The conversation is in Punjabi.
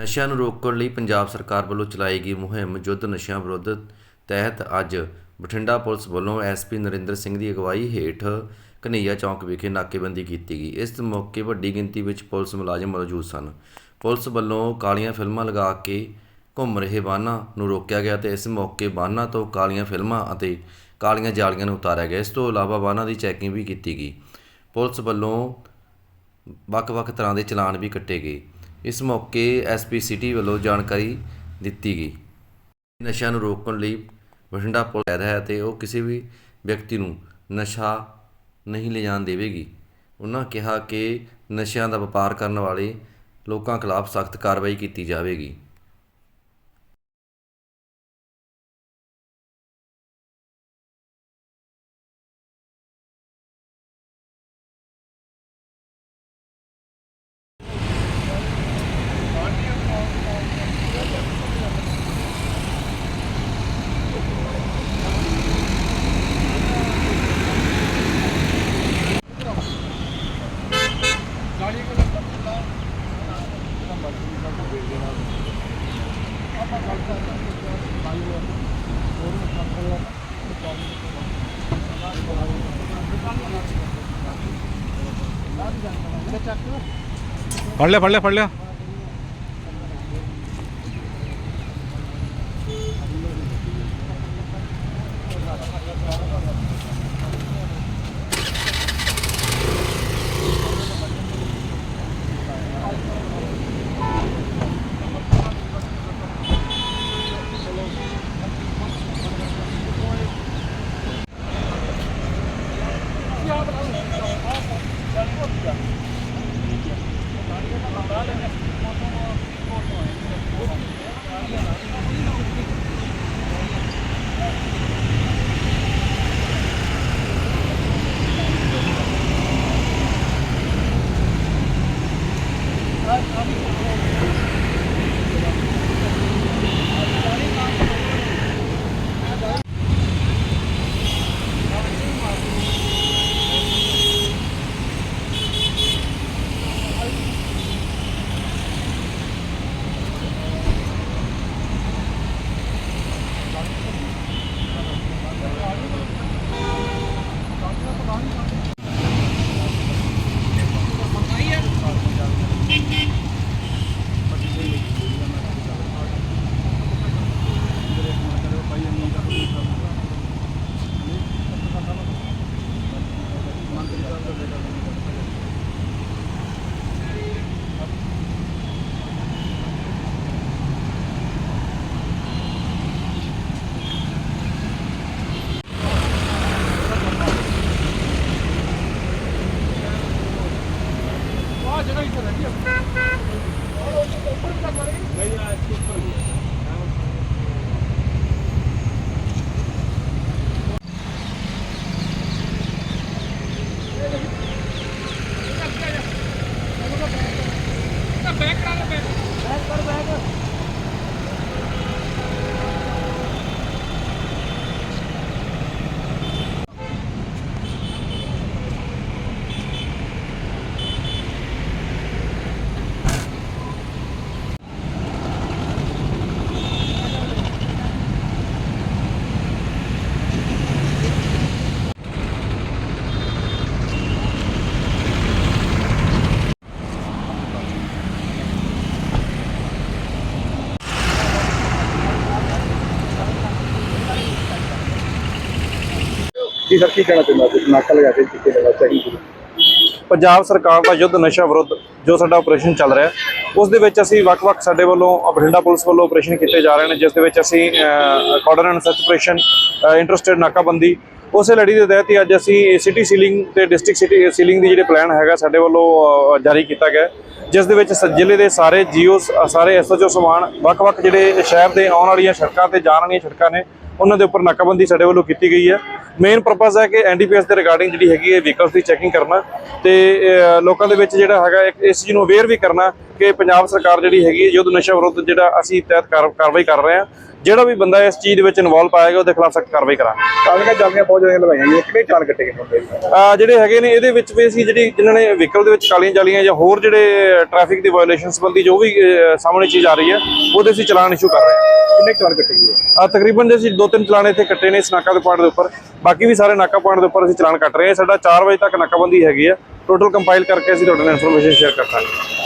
ਨਸ਼ਿਆਂ ਨੂੰ ਰੋਕਣ ਲਈ ਪੰਜਾਬ ਸਰਕਾਰ ਵੱਲੋਂ ਚਲਾਈ ਗਈ ਮੁਹਿੰਮ ਯੁੱਧ ਨਸ਼ਿਆਂ ਵਿਰੁੱਧ ਤਹਿਤ ਅੱਜ ਬਠਿੰਡਾ ਪੁਲਿਸ ਵੱਲੋਂ ਐਸਪੀ ਨਰਿੰਦਰ ਸਿੰਘ ਦੀ ਅਗਵਾਈ ਹੇਠ ਕਨਈਆ ਚੌਂਕ ਵਿਖੇ ਨਾਕੇਬੰਦੀ ਕੀਤੀ ਗਈ। ਇਸ ਮੌਕੇ ਵੱਡੀ ਗਿਣਤੀ ਵਿੱਚ ਪੁਲਿਸ ਮੁਲਾਜ਼ਮ ਮੌਜੂਦ ਸਨ। ਪੁਲਿਸ ਵੱਲੋਂ ਕਾਲੀਆਂ ਫਿਲਮਾਂ ਲਗਾ ਕੇ ਘੁੰਮ ਰਹੇ ਵਾਹਨਾਂ ਨੂੰ ਰੋਕਿਆ ਗਿਆ ਤੇ ਇਸ ਮੌਕੇ ਵਾਹਨਾਂ ਤੋਂ ਕਾਲੀਆਂ ਫਿਲਮਾਂ ਅਤੇ ਕਾਲੀਆਂ ਜਾਲੀਆਂ ਨੂੰ ਉਤਾਰਿਆ ਗਿਆ। ਇਸ ਤੋਂ ਇਲਾਵਾ ਵਾਹਨਾਂ ਦੀ ਚੈਕਿੰਗ ਵੀ ਕੀਤੀ ਗਈ। ਪੁਲਿਸ ਵੱਲੋਂ ਵੱਖ-ਵੱਖ ਤਰ੍ਹਾਂ ਦੇ ਚਲਾਨ ਵੀ ਕੱਟੇ ਗਏ। ਇਸ ਮੌਕੇ ਐਸਪੀ ਸਿਟੀ ਵੱਲੋਂ ਜਾਣਕਾਰੀ ਦਿੱਤੀ ਗਈ। ਨਸ਼ਿਆਂ ਨੂੰ ਰੋਕਣ ਲਈ ਬਠਿੰਡਾ ਪੁਲਿਸ ਕਹਿ ਹੈ ਤੇ ਉਹ ਕਿਸੇ ਵੀ ਵਿਅਕਤੀ ਨੂੰ ਨਸ਼ਾ ਨਹੀਂ ਲਿਜਾਣ ਦੇਵੇਗੀ। ਉਹਨਾਂ ਕਿਹਾ ਕਿ ਨਸ਼ਿਆਂ ਦਾ ਵਪਾਰ ਕਰਨ ਵਾਲੇ ਲੋਕਾਂ ਖਿਲਾਫ ਸਖਤ ਕਾਰਵਾਈ ਕੀਤੀ ਜਾਵੇਗੀ। पडल्या पडल्या पडल्या ਲਿਆ ਸਰ, ਕੀ ਕਹਿਣਾ ਚਾਹੁੰਦਾ ਤੁਸੀਂ ਨਾਕਾ ਲਗਾ ਕੇ ਕਿੱਥੇ ਲਗਾ ਚੈਕਿੰਗ ਪੰਜਾਬ ਸਰਕਾਰ ਦਾ ਯੁੱਧ ਨਸ਼ਾ ਵਿਰੁੱਧ ਜੋ ਸਾਡਾ ਆਪਰੇਸ਼ਨ ਚੱਲ ਰਿਹਾ ਉਸ ਦੇ ਵਿੱਚ ਅਸੀਂ ਵੱਖ-ਵੱਖ ਸਾਡੇ ਵੱਲੋਂ ਬਠਿੰਡਾ ਪੁਲਿਸ ਵੱਲੋਂ ਆਪਰੇਸ਼ਨ ਕੀਤੇ ਜਾ ਰਹੇ ਨੇ, ਜਿਸ ਦੇ ਵਿੱਚ ਅਸੀਂ ਕਾਰਡਨ ਐਂਡ ਸਰਚ ਆਪਰੇਸ਼ਨ ਇੰਟਰਸਟਡ ਨਾਕਾਬੰਦੀ। ਉਸੇ ਲੜੀ ਦੇ ਤਹਿਤ ਹੀ ਅੱਜ ਅਸੀਂ ਸਿਟੀ ਸੀਲਿੰਗ ਤੇ ਡਿਸਟ੍ਰਿਕਟ ਸਿਟੀ ਸੀਲਿੰਗ ਦੀ ਜਿਹੜੇ ਪਲਾਨ ਹੈਗਾ, ਸਾਡੇ ਵੱਲੋਂ ਜਾਰੀ ਕੀਤਾ ਗਿਆ ਜਿਸ ਦੇ ਵਿੱਚ ਸ- ਜ਼ਿਲ੍ਹੇ ਦੇ ਸਾਰੇ ਜੀਓ ਸਾਰੇ ਐਸਐਚਓ ਸਮਾਨ, ਵੱਖ-ਵੱਖ ਜਿਹੜੇ ਸ਼ਹਿਰ ਦੇ ਆਉਣ ਵਾਲੀਆਂ ਸੜਕਾਂ ਤੇ ਜਾਣ ਵਾਲੀਆਂ ਸੜਕਾਂ ਨੇ ਉਹਨਾਂ ਦੇ ਉੱਪਰ ਨਾਕਾਬੰਦੀ ਸਾਡੇ ਵੱਲੋਂ ਕੀਤੀ ਗਈ ਹੈ। ਮੇਨ ਪਰਪਸ ਹੈ ਕਿ ਐਨਡੀਪੀਐਸ ਦੇ ਰਿਗਾਰਡਿੰਗ ਜਿਹੜੀ ਹੈਗੀ ਹੈ ਵਹੀਕਲਸ ਦੀ ਚੈਕਿੰਗ ਕਰਨਾ ਤੇ ਲੋਕਾਂ ਦੇ ਵਿੱਚ ਜਿਹੜਾ ਹੈਗਾ ਇਸ ਚੀਜ਼ ਨੂੰ ਅਵੇਅਰ ਵੀ ਕਰਨਾ ਕਿ ਪੰਜਾਬ ਸਰਕਾਰ ਜਿਹੜੀ ਹੈਗੀ ਹੈ ਯੁੱਧ ਨਸ਼ਾ ਵਿਰੁੱਧ ਜਿਹੜਾ ਅਸੀਂ ਤਹਿਤ ਕਾਰ- ਕਾਰਵਾਈ ਕਰ ਰਹੇ ਹਾਂ। ਜਿਹੜਾ ਵੀ ਬੰਦਾ ਇਸ ਚੀਜ਼ ਦੇ ਵਿੱਚ ਇਨਵੋਲਵ ਪਾਏਗਾ ਉਹਦੇ ਖਿਲਾਫ ਸਖਤ ਕਾਰਵਾਈ ਕਰਾਂਗੇ। ਕਾਲੀਆਂ ਜਾਂਦੀਆਂ ਬਹੁਤ ਜ਼ਿਆਦਾ ਲਵਾਈਆਂ ਗਈਆਂ ਕਿੰਨੇ ਚਾਲ ਕੱਟੇ ਗਏ ਜਿਹੜੇ ਹੈਗੇ ਨੇ ਇਹਦੇ ਵਿੱਚ ਵੀ ਅਸੀਂ ਜਿਹੜੀ ਜਿਨ੍ਹਾਂ ਨੇ ਵਹੀਕਲ ਦੇ ਵਿੱਚ ਕਾਲੀਆਂ ਜਾਲੀਆਂ ਜਾਂ ਹੋਰ ਜਿਹੜੇ ਟ੍ਰੈਫਿਕ ਦੀ ਵਾਇਓਲੇਸ਼ਨ ਸੰਬੰਧੀ ਜੋ ਵੀ ਸਾਹਮਣੇ ਚੀਜ਼ ਆ ਰਹੀ ਹੈ ਉਹਦੇ ਅਸੀਂ ਚਲਾਨ ਇਸ਼ੂ ਕਰ ਰਹੇ ਹਾਂ। ਕਿੰਨੇ ਚਾਲ ਕੱਟੇ ਗਏ? ਤਕਰੀਬਨ ਜੇ ਅਸੀਂ ਦੋ ਤਿੰਨ ਚਲਾਨ ਇੱਥੇ ਕੱਟੇ ਨੇ ਇਸ ਨਾਕਾ ਦੇ ਪੁਆਇੰਟ ਦੇ ਉੱਪਰ। ਬਾਕੀ ਵੀ ਸਾਰੇ ਨਾਕਾ ਪੁਆਇੰਟ ਦੇ ਉੱਪਰ ਅਸੀਂ ਚਲਾਨ ਕੱਟ ਰਹੇ ਹਾਂ। ਸਾਡਾ 4 ਵਜੇ ਤੱਕ ਨਾਕਾਬੰਦੀ ਹੈਗੀ ਆ। ਟੋਟਲ ਕੰਪਾਈਲ ਕਰਕੇ ਅਸੀਂ ਤੁਹਾਡੇ ਨਾਲ ਇਨਫੋਰਮੇਸ਼ਨ ਸ਼ੇਅਰ ਕਰ ਦਾਂਗੇ।